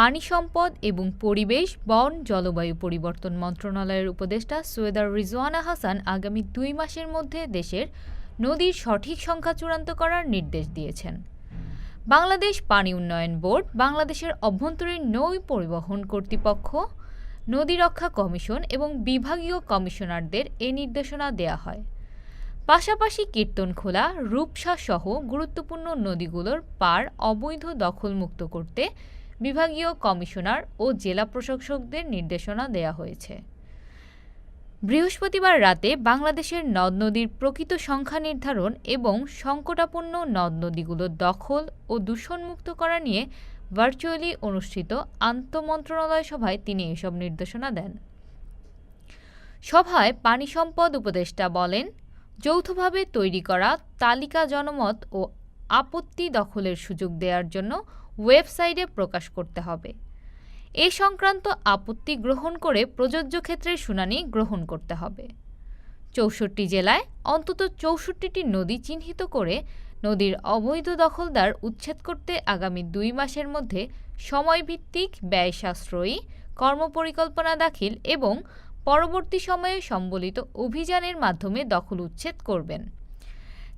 পানি সম্পদ এবং পরিবেশ, বন, জলবায়ু পরিবর্তন মন্ত্রণালয়ের উপদেষ্টা সৈয়দা রিজওয়ানা হাসান আগামী দুই মাসের মধ্যে দেশের নদীর সঠিক সংখ্যা চূড়ান্ত করার নির্দেশ দিয়েছেন। বাংলাদেশ পানি উন্নয়ন বোর্ড, বাংলাদেশের অভ্যন্তরীণ নৌ পরিবহন কর্তৃপক্ষ, নদী রক্ষা কমিশন এবং বিভাগীয় কমিশনারদের এ নির্দেশনা দেয়া হয়। পাশাপাশি কীর্তনখোলা, রূপসা সহ গুরুত্বপূর্ণ নদীগুলোর পার অবৈধ দখলমুক্ত করতে বিভাগীয় কমিশনার ও জেলা প্রশাসকদের নির্দেশনা দেয়া হয়েছে। বৃহস্পতিবার রাতে বাংলাদেশের নদ নদীর প্রকৃত সংখ্যা নির্ধারণ এবং সংকটাপন্ন নদ নদীগুলোর দখল ও দূষণমুক্ত করা নিয়ে ভার্চুয়ালি অনুষ্ঠিত আন্তমন্ত্রণালয় সভায় তিনি এসব নির্দেশনা দেন। সভায় পানি সম্পদ উপদেষ্টা বলেন, যৌথভাবে তৈরি করা তালিকা জনমত ও আপত্তি দখলের সুযোগ দেওয়ার জন্য ওয়েবসাইটে প্রকাশ করতে হবে। এ সংক্রান্ত আপত্তি গ্রহণ করে প্রযোজ্য ক্ষেত্রে শুনানি গ্রহণ করতে হবে। চৌষট্টি জেলায় অন্তত চৌষট্টিটি নদী চিহ্নিত করে নদীর অবৈধ দখলদার উচ্ছেদ করতে আগামী দুই মাসের মধ্যে সময়ভিত্তিক ব্যয় সাশ্রয়ী কর্মপরিকল্পনা দাখিল এবং পরবর্তী সময়ে সম্বলিত অভিযানের মাধ্যমে দখল উচ্ছেদ করবেন।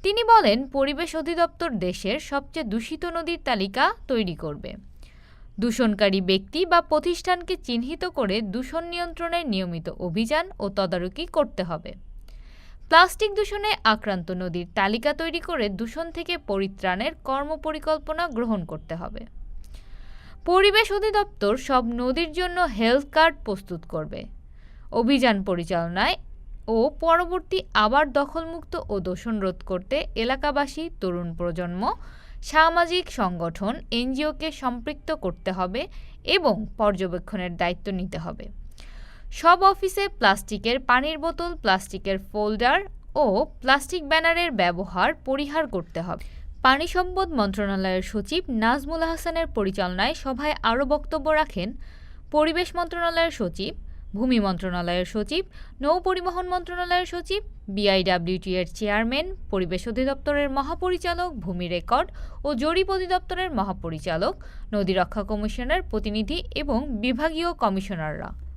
তিনি বলেন, পরিবেশ অধিদপ্তর দেশের সবচেয়ে দূষিত নদীর তালিকা তৈরি করবে। দূষণকারী ব্যক্তি বা প্রতিষ্ঠানকে চিহ্নিত করে দূষণ নিয়ন্ত্রণের নিয়মিত অভিযান ও তদারকি করতে হবে। প্লাস্টিক দূষণে আক্রান্ত নদীর তালিকা তৈরি করে দূষণ থেকে পরিত্রাণের কর্মপরিকল্পনা গ্রহণ করতে হবে। পরিবেশ অধিদপ্তর সব নদীর জন্য হেলথ কার্ড প্রস্তুত করবে। অভিযান পরিচালনায় ও পরবর্তী আবার দখলমুক্ত ও দূষণ রোধ করতে এলাকাবাসী, তরুণ প্রজন্ম, সামাজিক সংগঠন, এনজিওকে সম্পৃক্ত করতে হবে এবং পর্যবেক্ষণের দায়িত্ব নিতে হবে। সব অফিসে প্লাস্টিকের পানির বোতল, প্লাস্টিকের ফোল্ডার ও প্লাস্টিক ব্যানারের ব্যবহার পরিহার করতে হবে। পানি সম্পদ মন্ত্রণালয়ের সচিব নাজমুল হাসানের পরিচালনায় সভায় আরও বক্তব্য রাখেন পরিবেশ মন্ত্রণালয়ের সচিব ভূমি মন্ত্রণালয়ের সচিব, নৌ পরিবহন মন্ত্রণালয়ের সচিব বিআইডব্লিউটি এর চেয়ারম্যান, পরিবেশ অধিদপ্তরের মহাপরিচালক, ভূমি রেকর্ড ও জরিপ অধিদপ্তরের মহাপরিচালক, নদী রক্ষা কমিশনের প্রতিনিধি এবং বিভাগীয় কমিশনাররা।